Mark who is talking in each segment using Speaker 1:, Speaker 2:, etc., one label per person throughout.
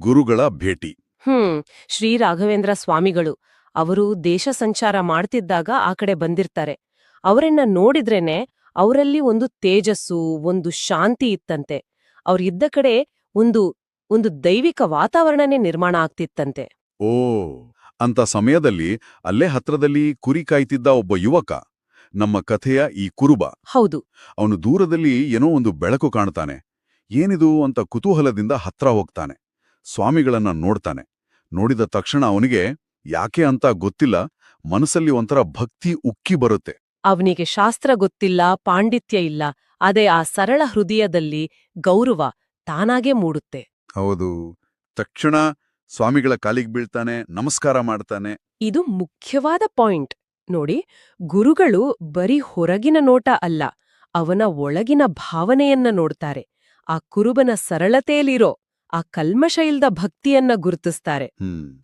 Speaker 1: ಗುರುಗಳ ಭೇಟಿ.
Speaker 2: ಹ್ಮ್ ಶ್ರೀ ರಾಘವೇಂದ್ರ ಸ್ವಾಮಿಗಳು. ಅವರು ದೇಶ ಸಂಚಾರ ಮಾಡ್ತಿದ್ದಾಗ ಆ ಕಡೆ ಬಂದಿರ್ತಾರೆ. ಅವರನ್ನ ನೋಡಿದ್ರೇನೆ ಅವರಲ್ಲಿ ಒಂದು ತೇಜಸ್ಸು ಒಂದು ಶಾಂತಿ ಇತ್ತಂತೆ. ಅವ್ರಿದ್ದ ಕಡೆ ಒಂದು ಒಂದು ದೈವಿಕ ವಾತಾವರಣನೇ ನಿರ್ಮಾಣ ಆಗ್ತಿತ್ತಂತೆ.
Speaker 1: ಓ ಅಂತ ಸಮಯದಲ್ಲಿ ಅಲ್ಲೇ ಹತ್ರದಲ್ಲಿ ಕುರಿ ಕಾಯ್ತಿದ್ದ ಒಬ್ಬ ಯುವಕ ನಮ್ಮ ಕಥೆಯ ಈ ಕುರುಬ.
Speaker 2: ಹೌದು.
Speaker 1: ಅವನು ದೂರದಲ್ಲಿ ಏನೋ ಒಂದು ಬೆಳಕು ಕಾಣ್ತಾನೆ. ಏನಿದು ಅಂತ ಕುತೂಹಲದಿಂದ ಹತ್ರ ಹೋಗ್ತಾನೆ. ಸ್ವಾಮಿಗಳನ್ನ ನೋಡ್ತಾನೆ. ನೋಡಿದ ತಕ್ಷಣ ಅವನಿಗೆ ಯಾಕೆ ಅಂತ ಗೊತ್ತಿಲ್ಲ ಮನಸ್ಸಲ್ಲಿ ಒಂಥರ ಭಕ್ತಿ ಉಕ್ಕಿ ಬರುತ್ತೆ.
Speaker 2: ಅವನಿಗೆ ಶಾಸ್ತ್ರ ಗೊತ್ತಿಲ್ಲ ಪಾಂಡಿತ್ಯ ಇಲ್ಲ ಅದೇ ಆ ಸರಳ ಹೃದಯದಲ್ಲಿ ಗೌರವ ತಾನಾಗೇ ಮೂಡುತ್ತೆ.
Speaker 1: ಹೌದು. ತಕ್ಷಣ ಸ್ವಾಮಿಗಳ ಕಾಲಿಗೆ ಬೀಳ್ತಾನೆ ನಮಸ್ಕಾರ ಮಾಡ್ತಾನೆ.
Speaker 2: ಇದು ಮುಖ್ಯವಾದ ಪಾಯಿಂಟ್. ನೋಡಿ ಗುರುಗಳು ಬರೀ ಹೊರಗಿನ ನೋಟ ಅಲ್ಲ ಅವನ ಒಳಗಿನ ಭಾವನೆಯನ್ನ ನೋಡ್ತಾರೆ. ಆ ಕುರುಬನ ಸರಳತೆಯಲ್ಲಿರೋ ಆ ಕಲ್ಮಶ ಇಲ್ದ ಭಕ್ತಿಯನ್ನ ಗುರುತಿಸ್ತಾರೆ.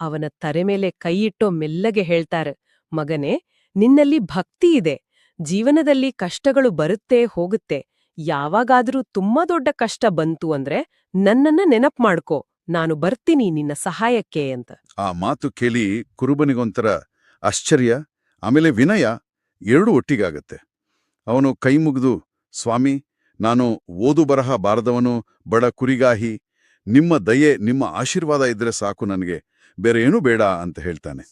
Speaker 2: ಅವನ ತರೆ ಮೇಲೆ ಕೈಯಿಟ್ಟೋ ಮೆಲ್ಲಗೆ ಹೇಳ್ತಾರೆ ಮಗನೇ ನಿನ್ನಲ್ಲಿ ಭಕ್ತಿ ಇದೆ. ಜೀವನದಲ್ಲಿ ಕಷ್ಟಗಳು ಬರುತ್ತೆ ಹೋಗುತ್ತೆ. ಯಾವಾಗಾದ್ರೂ ತುಂಬಾ ದೊಡ್ಡ ಕಷ್ಟ ಬಂತು ಅಂದ್ರೆ ನನ್ನನ್ನ ನೆನಪ್ ಮಾಡ್ಕೋ. ನಾನು ಬರ್ತೀನಿ ನಿನ್ನ ಸಹಾಯಕ್ಕೆ ಅಂತ.
Speaker 1: ಆ ಮಾತು ಕೇಳಿ ಕುರುಬನಿಗೊಂಥರ ಆಶ್ಚರ್ಯ ಆಮೇಲೆ ವಿನಯ ಎರಡೂ ಒಟ್ಟಿಗಾಗತ್ತೆ. ಅವನು ಕೈ ಮುಗಿದು ಸ್ವಾಮಿ ನಾನು ಓದು ಬರಹ ಬಾರದವನು ಬಡ ಕುರಿಗಾಹಿ ನಿಮ್ಮ ದಯೆ ನಿಮ್ಮ ಆಶೀರ್ವಾದ ಇದ್ರೆ ಸಾಕು ನನಗೆ. ಬೇರೆ ಏನು ಬೇಡ ಅಂತ ಹೇಳ್ತಾನೆ.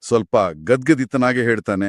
Speaker 1: ಸ್ವಲ್ಪ ಗದ್ಗದಿತನಾಗೆ ಹೇಳ್ತಾನೆ.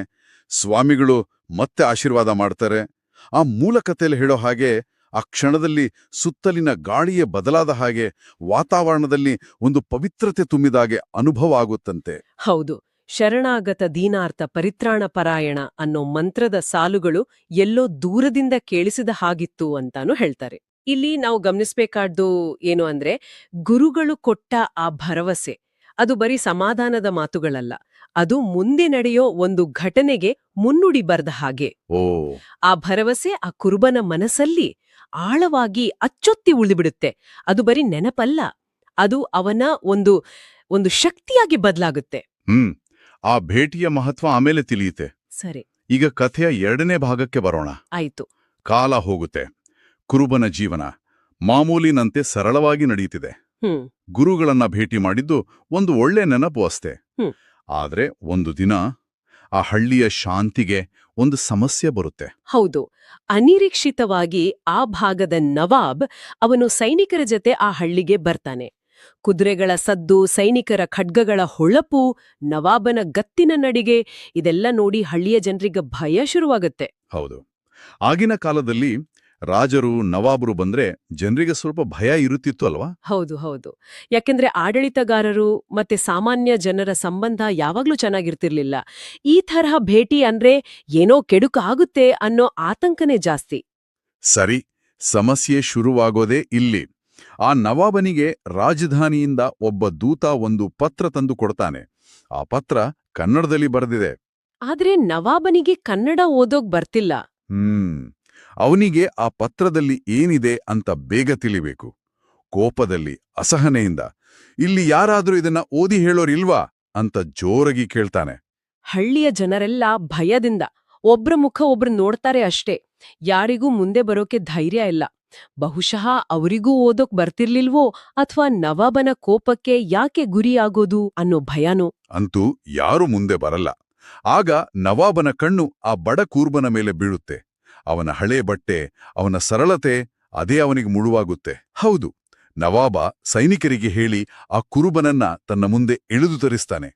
Speaker 1: ಸ್ವಾಮಿಗಳು ಮತ್ತೆ ಆಶೀರ್ವಾದ ಮಾಡ್ತಾರೆ. ಆ ಮೂಲ ಕಥೆಯಲ್ಲಿ ಹೇಳೋ ಹಾಗೆ ಆ ಕ್ಷಣದಲ್ಲಿ ಸುತ್ತಲಿನ ಗಾಳಿಯೇ ಬದಲಾದ ಹಾಗೆ ವಾತಾವರಣದಲ್ಲಿ ಒಂದು ಪವಿತ್ರತೆ ತುಂಬಿದಾಗೆ ಅನುಭವ ಆಗುತ್ತಂತೆ.
Speaker 2: ಹೌದು. ಶರಣಾಗತ ದೀನಾರ್ಥ ಪರಿತ್ರಾಣ ಪರಾಯಣ ಅನ್ನೋ ಮಂತ್ರದ ಸಾಲುಗಳು ಎಲ್ಲೋ ದೂರದಿಂದ ಕೇಳಿಸಿದ ಹಾಗಿತ್ತು ಅಂತಾನು ಹೇಳ್ತಾರೆ. ಇಲ್ಲಿ ನಾವು ಗಮನಿಸಬೇಕಾದ್ದು ಏನು ಅಂದ್ರೆ ಗುರುಗಳು ಕೊಟ್ಟ ಆ ಭರವಸೆ. ಅದು ಬರೀ ಸಮಾಧಾನದ ಮಾತುಗಳಲ್ಲ. ಅದು ಮುಂದೆ ನಡೆಯೋ ಒಂದು ಘಟನೆಗೆ ಮುನ್ನುಡಿ ಬರ್ದ ಹಾಗೆ.
Speaker 1: ಓ.
Speaker 2: ಆ ಭರವಸೆ ಆ ಕುರುಬನ ಮನಸ್ಸಲ್ಲಿ ಆಳವಾಗಿ ಅಚ್ಚೊತ್ತಿ ಉಳಿಬಿಡುತ್ತೆ ಅದು ಬರೀ ನೆನಪಲ್ಲ. ಅದು ಅವನ ಒಂದು ಒಂದು ಶಕ್ತಿಯಾಗಿ ಬದಲಾಗುತ್ತೆ.
Speaker 1: ಹ್ಮ್. ಆ ಭೇಟಿಯ ಮಹತ್ವ ಆಮೇಲೆ ತಿಳಿಯುತ್ತೆ.
Speaker 2: ಸರಿ.
Speaker 1: ಈಗ ಕಥೆಯ ಎರಡನೇ ಭಾಗಕ್ಕೆ ಬರೋಣ.
Speaker 2: ಆಯ್ತು.
Speaker 1: ಕಾಲ ಹೋಗುತ್ತೆ. ಕುರುಬನ ಜೀವನ ಮಾಮೂಲಿನಂತೆ ಸರಳವಾಗಿ ನಡೆಯುತ್ತಿದೆ. ಗುರುಗಳನ್ನ ಭೇಟಿ ಮಾಡಿದ್ದು ಒಂದು ಒಳ್ಳೆ ನೆನಪು ಅಷ್ಟೇ. ಆದ್ರೆ ಒಂದು ದಿನ ಆ ಹಳ್ಳಿಯ ಶಾಂತಿಗೆ ಒಂದು ಸಮಸ್ಯೆ ಬರುತ್ತೆ.
Speaker 2: ಹೌದು. ಅನಿರೀಕ್ಷಿತವಾಗಿ ಆ ಭಾಗದ ನವಾಬ್ ಅವನು ಸೈನಿಕರ ಜೊತೆ ಆ ಹಳ್ಳಿಗೆ ಬರ್ತಾನೆ. ಕುದುರೆಗಳ ಸದ್ದು ಸೈನಿಕರ ಖಡ್ಗಗಳ ಹೊಳಪು ನವಾಬನ ಗತ್ತಿನ ನಡಿಗೆ ಇದೆಲ್ಲ ನೋಡಿ ಹಳ್ಳಿಯ ಜನರಿಗೆ ಭಯ ಶುರುವಾಗುತ್ತೆ.
Speaker 1: ಹೌದು. ಆಗಿನ ಕಾಲದಲ್ಲಿ ರಾಜರು ನವಾಬರು ಬಂದ್ರೆ ಜನರಿಗೆ ಸ್ವಲ್ಪ ಭಯ ಇರುತ್ತಿತ್ತು ಅಲ್ವಾ?
Speaker 2: ಹೌದು ಹೌದು. ಯಾಕೆಂದ್ರೆ ಆಡಳಿತಗಾರರು ಮತ್ತೆ ಸಾಮಾನ್ಯ ಜನರ ಸಂಬಂಧ ಯಾವಾಗ್ಲೂ ಚೆನ್ನಾಗಿರ್ತಿರ್ಲಿಲ್ಲ. ಈ ತರಹ ಭೇಟಿ ಅಂದ್ರೆ ಏನೋ ಕೆಡುಕಾಗುತ್ತೆ ಅನ್ನೋ ಆತಂಕನೇ ಜಾಸ್ತಿ.
Speaker 1: ಸರಿ ಸಮಸ್ಯೆ ಶುರುವಾಗೋದೇ ಇಲ್ಲಿ. ಆ ನವಾಬನಿಗೆ ರಾಜಧಾನಿಯಿಂದ ಒಬ್ಬ ದೂತ ಒಂದು ಪತ್ರ ತಂದು ಕೊಡ್ತಾನೆ. ಆ ಪತ್ರ ಕನ್ನಡದಲ್ಲಿ ಬರೆದಿದೆ.
Speaker 2: ಆದ್ರೆ ನವಾಬನಿಗೆ ಕನ್ನಡ ಓದೋಗ್ ಬರ್ತಿಲ್ಲ.
Speaker 1: ಹ್ಮ್. ಅವನಿಗೆ ಆ ಪತ್ರದಲ್ಲಿ ಏನಿದೆ ಅಂತ ಬೇಗ ತಿಳಿಬೇಕು. ಕೋಪದಲ್ಲಿ ಅಸಹನೆಯಿಂದ ಇಲ್ಲಿ ಯಾರಾದರೂ ಇದನ್ನ ಓದಿ ಹೇಳೋರಿಲ್ವಾ ಅಂತ ಜೋರಾಗಿ ಕೇಳ್ತಾನೆ.
Speaker 2: ಹಳ್ಳಿಯ ಜನರೆಲ್ಲ ಭಯದಿಂದ ಒಬ್ರ ಮುಖ ಒಬ್ರು ನೋಡ್ತಾರೆ ಅಷ್ಟೇ. ಯಾರಿಗೂ ಮುಂದೆ ಬರೋಕೆ ಧೈರ್ಯ ಇಲ್ಲ. ಬಹುಶಃ ಅವರಿಗೂ ಓದೋಕ್ ಬರ್ತಿರ್ಲಿಲ್ವೋ ಅಥವಾ ನವಾಬನ ಕೋಪಕ್ಕೆ ಯಾಕೆ ಗುರಿಯಾಗೋದು ಅನ್ನೋ ಭಯನೋ?
Speaker 1: ಅಂತೂ ಯಾರು ಮುಂದೆ ಬರಲ್ಲ. ಆಗ ನವಾಬನ ಕಣ್ಣು ಆ ಬಡ ಕೂರ್ಬನ ಮೇಲೆ ಬೀಳುತ್ತೆ. ಅವನ ಹಳೆ ಬಟ್ಟೆ ಅವನ ಸರಳತೆ ಅದೇ ಅವನಿಗೆ ಮುಳುವಾಗುತ್ತೆ. ಹೌದು ನವಾಬ ಸೈನಿಕರಿಗೆ ಹೇಳಿ ಆ ಕುರುಬನನ್ನ ತನ್ನ ಮುಂದೆ ಇಳಿದು ತರಿಸ್ತಾನೆ.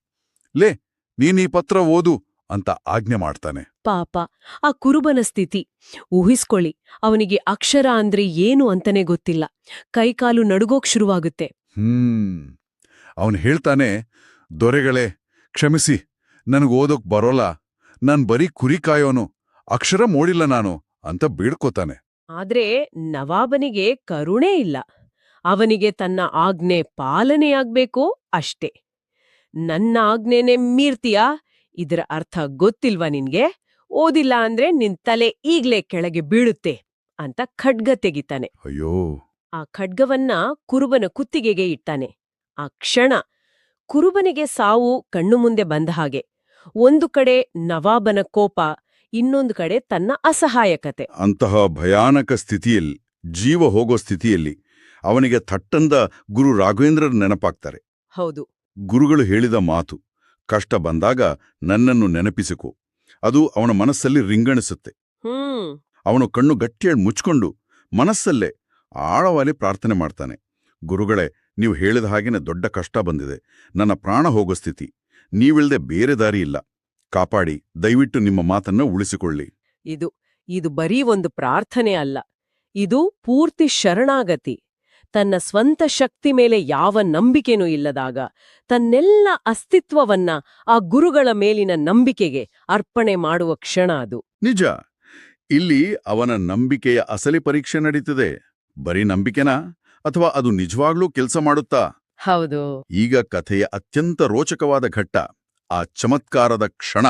Speaker 1: ಲೇ ನೀನೀ ಪತ್ರ ಓದು ಅಂತ ಆಜ್ಞೆ ಮಾಡ್ತಾನೆ.
Speaker 2: ಪಾಪ ಆ ಕುರುಬನ ಸ್ಥಿತಿ. ಊಹಿಸ್ಕೊಳ್ಳಿ ಅವನಿಗೆ ಅಕ್ಷರ ಅಂದ್ರೆ ಏನು ಅಂತನೇ ಗೊತ್ತಿಲ್ಲ. ಕೈಕಾಲು ನಡುಗೋಕ್ ಶುರುವಾಗುತ್ತೆ.
Speaker 1: ಹ್ಮ್ ಅವನು ಹೇಳ್ತಾನೆ ದೊರೆಗಳೇ ಕ್ಷಮಿಸಿ ನನಗೋದಕ್ ಓದೋಕ್ ಬರೋಲ್ಲ. ನಾನ್ ಬರೀ ಕುರಿ ಕಾಯೋನು. ಅಕ್ಷರ ಮೋಡಿಲ್ಲ ನಾನು ಅಂತ ಬೀಳ್ಕೋತಾನೆ.
Speaker 2: ಆದ್ರೆ ನವಾಬನಿಗೆ ಕರುಣೆ ಇಲ್ಲ. ಅವನಿಗೆ ತನ್ನ ಆಜ್ಞೆ ಪಾಲನೆಯಾಗ್ಬೇಕು ಅಷ್ಟೇ. ನನ್ನ ಆಜ್ಞೆನೆ ಮೀರ್ತೀಯಾ? ಇದರ ಅರ್ಥ ಗೊತ್ತಿಲ್ವಾ ನಿನ್ಗೆ? ಓದಿಲ್ಲ ಅಂದ್ರೆ ನಿನ್ ತಲೆ ಈಗ್ಲೇ ಕೆಳಗೆ ಬೀಳುತ್ತೆ ಅಂತ ಖಡ್ಗ ತೆಗಿತಾನೆ.
Speaker 1: ಅಯ್ಯೋ.
Speaker 2: ಆ ಖಡ್ಗವನ್ನ ಕುರುಬನ ಕುತ್ತಿಗೆಗೆ ಇಟ್ಟಾನೆ. ಆ ಕ್ಷಣ ಕುರುಬನಿಗೆ ಸಾವು ಕಣ್ಣು ಮುಂದೆ ಬಂದ ಹಾಗೆ. ಒಂದು ಕಡೆ ನವಾಬನ ಕೋಪ ಇನ್ನೊಂದು ಕಡೆ ತನ್ನ ಅಸಹಾಯಕತೆ.
Speaker 1: ಅಂತಹ ಭಯಾನಕ ಸ್ಥಿತಿಯಲ್ಲಿ ಜೀವ ಹೋಗೋ ಸ್ಥಿತಿಯಲ್ಲಿ ಅವನಿಗೆ ಥಟ್ಟಂದ ಗುರು ರಾಘವೇಂದ್ರರ ನೆನಪಾಗ್ತಾರೆ.
Speaker 2: ಹೌದು.
Speaker 1: ಗುರುಗಳು ಹೇಳಿದ ಮಾತು ಕಷ್ಟ ಬಂದಾಗ ನನ್ನನ್ನು ನೆನಪಿಸಿಕೊ. ಅದು ಅವನ ಮನಸ್ಸಲ್ಲಿ ರಿಂಗಣಿಸುತ್ತೆ.
Speaker 2: ಹ್ಮ್.
Speaker 1: ಅವನು ಕಣ್ಣು ಗಟ್ಟಿಯಾಗಿ ಮುಚ್ಕೊಂಡು ಮನಸ್ಸಲ್ಲೇ ಆಳವಾಗಿ ಪ್ರಾರ್ಥನೆ ಮಾಡ್ತಾನೆ. ಗುರುಗಳೇ ನೀವು ಹೇಳಿದ ಹಾಗೇನೆ ದೊಡ್ಡ ಕಷ್ಟ ಬಂದಿದೆ. ನನ್ನ ಪ್ರಾಣ ಹೋಗೋ ಸ್ಥಿತಿ. ನೀವಿಲ್ದೆ ಬೇರೆ ದಾರಿ ಇಲ್ಲ. ಕಾಪಾಡಿ ದಯವಿಟ್ಟು ನಿಮ್ಮ ಮಾತನ್ನ ಉಳಿಸಿಕೊಳ್ಳಿ.
Speaker 2: ಇದು ಇದು ಬರೀ ಒಂದು ಪ್ರಾರ್ಥನೆ ಅಲ್ಲ. ಇದು ಪೂರ್ತಿ ಶರಣಾಗತಿ. ತನ್ನ ಸ್ವಂತ ಶಕ್ತಿ ಮೇಲೆ ಯಾವ ನಂಬಿಕೆನೂ ಇಲ್ಲದಾಗ ತನ್ನೆಲ್ಲ ಅಸ್ತಿತ್ವವನ್ನ ಆ ಗುರುಗಳ ಮೇಲಿನ ನಂಬಿಕೆಗೆ ಅರ್ಪಣೆ ಮಾಡುವ ಕ್ಷಣ ಅದು.
Speaker 1: ನಿಜ. ಇಲ್ಲಿ ಅವನ ನಂಬಿಕೆಯ ಅಸಲಿ ಪರೀಕ್ಷೆ ನಡೀತದೆ. ಬರೀ ನಂಬಿಕೆನಾ? ಅಥವಾ ಅದು ನಿಜವಾಗ್ಲೂ ಕೆಲಸ ಮಾಡುತ್ತಾ?
Speaker 2: ಹೌದು.
Speaker 1: ಈಗ ಕಥೆಯ ಅತ್ಯಂತ ರೋಚಕವಾದ ಘಟ್ಟ. ಆ ಚಮತ್ಕಾರದ ಕ್ಷಣ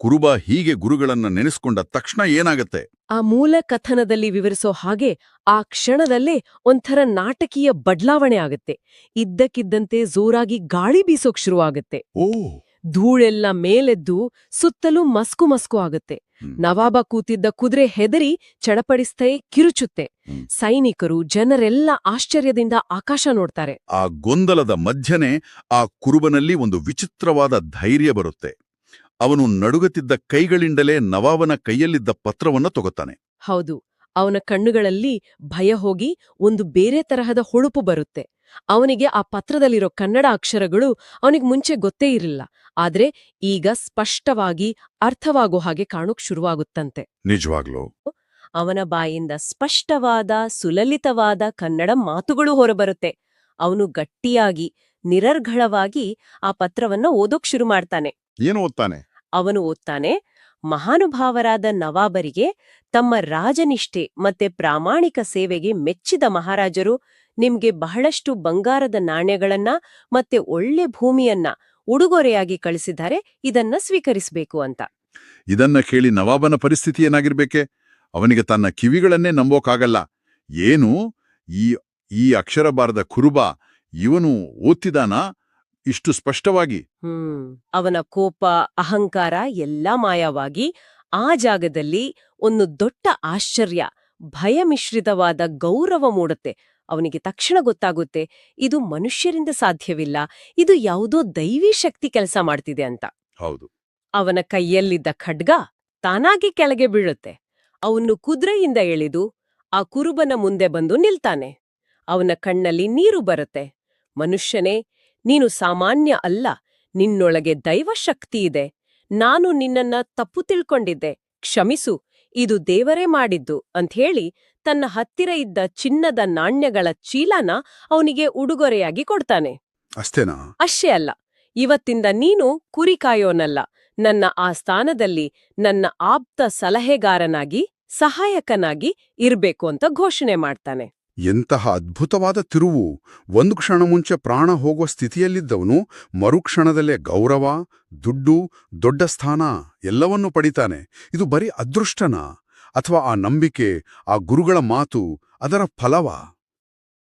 Speaker 1: ಕುರುಬ ಹೀಗೆ ಗುರುಗಳನ್ನ ನೆನೆಸ್ಕೊಂಡ ತಕ್ಷಣ ಏನಾಗತ್ತೆ?
Speaker 2: ಆ ಮೂಲ ಕಥನದಲ್ಲಿ ವಿವರಿಸೋ ಹಾಗೆ ಆ ಕ್ಷಣದಲ್ಲೇ ಒಂಥರ ನಾಟಕೀಯ ಬದಲಾವಣೆ ಆಗತ್ತೆ. ಇದ್ದಕ್ಕಿದ್ದಂತೆ ಜೋರಾಗಿ ಗಾಳಿ ಬೀಸೋಕ್ ಶುರುವಾಗತ್ತೆ.
Speaker 1: ಓ!
Speaker 2: ಧೂಳೆಲ್ಲ ಮೇಲೆದ್ದು ಸುತ್ತಲೂ ಮಸ್ಕು ಮಸ್ಕು ಆಗತ್ತೆ. ನವಾಬ ಕೂತಿದ್ದ ಕುದುರೆ ಹೆದರಿ ಚಡಪಡಿಸ್ತೇ ಕಿರುಚುತ್ತೆ. ಸೈನಿಕರು ಜನರೆಲ್ಲ ಆಶ್ಚರ್ಯದಿಂದ ಆಕಾಶ ನೋಡ್ತಾರೆ.
Speaker 1: ಆ ಗೊಂದಲದ ಮಧ್ಯನೆ ಆ ಕುರುಬನಲ್ಲಿ ಒಂದು ವಿಚಿತ್ರವಾದ ಧೈರ್ಯ ಬರುತ್ತೆ. ಅವನು ನಡುಗುತ್ತಿದ್ದ ಕೈಗಳಿಂದಲೇ ನವಾಬನ ಕೈಯಲ್ಲಿದ್ದ ಪತ್ರವನ್ನ ತಗೋತಾನೆ.
Speaker 2: ಹೌದು ಅವನ ಕಣ್ಣುಗಳಲ್ಲಿ ಭಯ ಹೋಗಿ ಒಂದು ಬೇರೆ ತರಹದ ಹೊಳುಪು ಬರುತ್ತೆ. ಅವನಿಗೆ ಆ ಪತ್ರದಲ್ಲಿರೋ ಕನ್ನಡ ಅಕ್ಷರಗಳು ಅವನಿಗೆ ಮುಂಚೆ ಗೊತ್ತೇ ಇರಲಿಲ್ಲ. ಆದ್ರೆ ಈಗ ಸ್ಪಷ್ಟವಾಗಿ ಅರ್ಥವಾಗೋ ಹಾಗೆ ಕಾಣೋಕ್ ಶುರುವಾಗುತ್ತಂತೆ.
Speaker 1: ನಿಜವಾಗ್ಲೂ.
Speaker 2: ಅವನ ಬಾಯಿಂದ ಸ್ಪಷ್ಟವಾದ ಸುಲಲಿತವಾದ ಕನ್ನಡ ಮಾತುಗಳು ಹೊರಬರುತ್ತೆ. ಅವನು ಗಟ್ಟಿಯಾಗಿ ನಿರರ್ಗಳವಾಗಿ ಆ ಪತ್ರವನ್ನ ಓದೋಕ್ ಶುರು ಮಾಡ್ತಾನೆ.
Speaker 1: ಏನು ಓದ್ತಾನೆ?
Speaker 2: ಅವನು ಓದ್ತಾನೆ ಮಹಾನುಭಾವರಾದ ನವಾಬರಿಗೆ ತಮ್ಮ ರಾಜನಿಷ್ಠೆ ಮತ್ತೆ ಪ್ರಾಮಾಣಿಕ ಸೇವೆಗೆ ಮೆಚ್ಚಿದ ಮಹಾರಾಜರು ನಿಮ್ಗೆ ಬಹಳಷ್ಟು ಬಂಗಾರದ ನಾಣ್ಯಗಳನ್ನ ಮತ್ತೆ ಒಳ್ಳೆ ಭೂಮಿಯನ್ನ ಉಡುಗೊರೆಯಾಗಿ ಕಳಿಸಿದ್ದಾರೆ ಇದನ್ನ ಸ್ವೀಕರಿಸಬೇಕು ಅಂತ.
Speaker 1: ಇದನ್ನ ಕೇಳಿ ನವಾಬನ ಪರಿಸ್ಥಿತಿ ಏನಾಗಿರ್ಬೇಕೆ? ಅವನಿಗೆ ತನ್ನ ಕಿವಿಗಳನ್ನೇ ನಂಬೋಕಾಗಲ್ಲ. ಏನು? ಈ ಈ ಅಕ್ಷರ ಬಾರದ ಕುರುಬ ಇವನು ಓದ್ತಿದಾನಾ ಇಷ್ಟು ಸ್ಪಷ್ಟವಾಗಿ.
Speaker 2: ಹ್ಮ್. ಅವನ ಕೋಪ ಅಹಂಕಾರ ಎಲ್ಲಾ ಮಾಯವಾಗಿ ಆ ಜಾಗದಲ್ಲಿ ಒಂದು ದೊಡ್ಡ ಆಶ್ಚರ್ಯ ಭಯ ಮಿಶ್ರಿತವಾದ ಗೌರವ ಮೂಡುತ್ತೆ. ಅವನಿಗೆ ತಕ್ಷಣ ಗೊತ್ತಾಗುತ್ತೆ ಇದು ಮನುಷ್ಯರಿಂದ ಸಾಧ್ಯವಿಲ್ಲ ಇದು ಯಾವುದೋ ದೈವಿ ಶಕ್ತಿ ಕೆಲಸ ಮಾಡ್ತಿದೆ ಅಂತ.
Speaker 1: ಹೌದು.
Speaker 2: ಅವನ ಕೈಯಲ್ಲಿದ್ದ ಖಡ್ಗ ತಾನಾಗಿ ಕೆಳಗೆ ಬೀಳುತ್ತೆ. ಅವನು ಕುದುರೆಯಿಂದ ಎಳೆದು ಆ ಕುರುಬನ ಮುಂದೆ ಬಂದು ನಿಲ್ತಾನೆ. ಅವನ ಕಣ್ಣಲ್ಲಿ ನೀರು ಬರುತ್ತೆ. ಮನುಷ್ಯನೇ ನೀನು ಸಾಮಾನ್ಯ ಅಲ್ಲ ನಿನ್ನೊಳಗೆ ದೈವಶಕ್ತಿ ಇದೆ. ನಾನು ನಿನ್ನನ್ನ ತಪ್ಪು ತಿಳ್ಕೊಂಡಿದ್ದೆ ಕ್ಷಮಿಸು ಇದು ದೇವರೇ ಮಾಡಿದ್ದು ಅಂಥೇಳಿ ತನ್ನ ಹತ್ತಿರ ಇದ್ದ ಚಿನ್ನದ ನಾಣ್ಯಗಳ ಚೀಲನ ಅವನಿಗೆ ಉಡುಗೊರೆಯಾಗಿ ಕೊಡ್ತಾನೆ.
Speaker 1: ಅಷ್ಟೇನಾ?
Speaker 2: ಅಷ್ಟೇ ಅಲ್ಲ ಇವತ್ತಿಂದ ನೀನು ಕುರಿ ಕಾಯೋನಲ್ಲ ನನ್ನ ಆ ಸ್ಥಾನದಲ್ಲಿ ನನ್ನ ಆಪ್ತ ಸಲಹೆಗಾರನಾಗಿ ಸಹಾಯಕನಾಗಿ ಇರ್ಬೇಕು ಅಂತ ಘೋಷಣೆ ಮಾಡ್ತಾನೆ.
Speaker 1: ಎಂತಹ ಅದ್ಭುತವಾದ ತಿರುವು! ಒಂದು ಕ್ಷಣ ಮುಂಚೆ ಪ್ರಾಣ ಹೋಗುವ ಸ್ಥಿತಿಯಲ್ಲಿದ್ದವನು ಮರುಕ್ಷಣದಲ್ಲೇ ಗೌರವ ದುಡ್ಡು ದೊಡ್ಡ ಸ್ಥಾನ ಎಲ್ಲವನ್ನೂ ಪಡಿತಾನೆ. ಇದು ಬರೀ ಅದೃಷ್ಟನಾ? ಅಥವಾ ಆ ನಂಬಿಕೆ ಆ ಗುರುಗಳ ಮಾತು ಅದರ ಫಲವಾ?